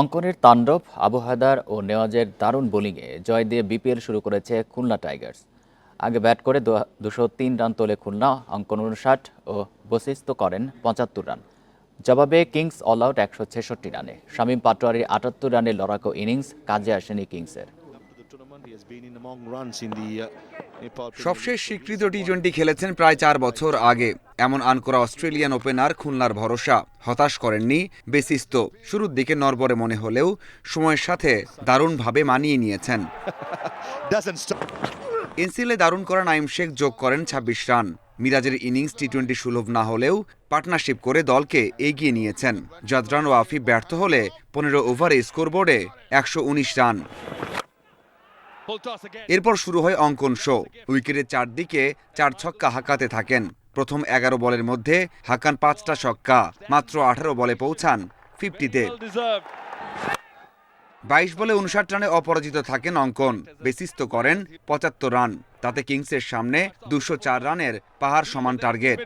অঙ্কনের তাণ্ডব, আবু হায়দার ও নেওয়াজের দারুণ বোলিংয়ে জয় দিয়ে বিপিএল শুরু করেছে খুলনা টাইগার্স। আগে ব্যাট করে দুশো তিন রান তোলে খুলনা, অঙ্কন উনষাট ও বসিস্ত করেন পঁচাত্তর রান। জবাবে কিংস অল আউট একশো ছেষট্টি রানে। শামীম পাটোয়ারির আটাত্তর রানের লড়াকো ইনিংস কাজে আসেনি কিংসের। সবশেষ স্বীকৃত টি টোয়েন্টি খেলেছেন প্রায় চার বছর আগে। এমন আনকরা অস্ট্রেলিয়ান ওপেনার খুলনার ভরসা হতাশ করেননি বেসিস্ত। শুরুর দিকে নরবরে মনে হলেও সময়ের সাথে দারুণভাবে মানিয়ে নিয়েছেন। এনসিএলে দারুণ করা নাইম শেখ যোগ করেন ২৬ রান। মিরাজের ইনিংস টি টোয়েন্টি সুলভ না হলেও পার্টনারশিপ করে দলকে এগিয়ে নিয়েছেন। জাদরান ও আফিফ ব্যর্থ হলে পনেরো ওভারে স্কোরবোর্ডে একশো উনিশ রান। এরপর শুরু হয় অঙ্কন শো। উইকেটের চারদিকে চার ছক্কা হাঁকাতে থাকেন। প্রথম এগারো বলের মধ্যে হাকান পাঁচটা ছক্কা, মাত্র আঠারো বলে পৌঁছান ফিফটিতে। বাইশ বলে উনষাট রানে অপরাজিত থাকেন অঙ্কন, বেসিস্ত করেন পঁচাত্তর রান। তাতে কিংসের সামনে দুশো চার রানের পাহাড় সমান টার্গেট।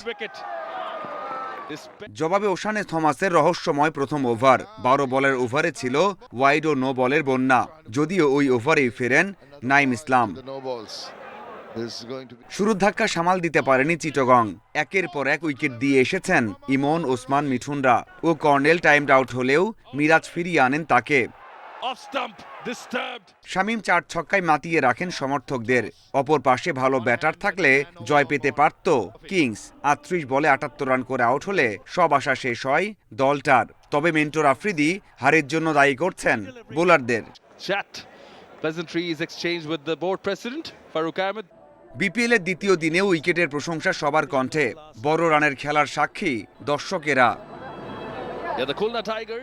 জবাবে ওশানে থমাসের রহস্যময় প্রথম ওভার, বারো বলের ওভারে ছিল ওয়াইড ও নো বলের বন্যা, যদিও ওই ওভারেই ফেরেন নাইম ইসলাম। শুরুর ধাক্কা সামাল দিতে পারেনি চিটগং। একের পর এক উইকেট দিয়ে এসেছেন ইমন ওসমান মিঠুনরা ও কর্নেল টাইমড আউট হলেও মিরাজ ফিরিয়ে আনেন তাকে। শামীম চার ছক্কায় মাতিয়ে রাখেন সমর্থকদের। অপর পাশে ভালো ব্যাটার থাকলে জয় পেতে পারত কিংস। আটত্রিশ বলে আটাত্তর রান করে আউট হলে সব আশা শেষ হয় দলটার। তবে মেন্টর আফ্রিদি হারের জন্য দায়ী করছেন বোলারদের। Chat. Pleasantries exchanged with the board president, Farouk Ahmed. BPL এর দ্বিতীয় দিনে উইকেটের প্রশংসা সবার কণ্ঠে বড় রানের খেলার সাক্ষী দর্শকেরা.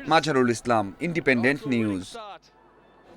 Majharul Islam independent news.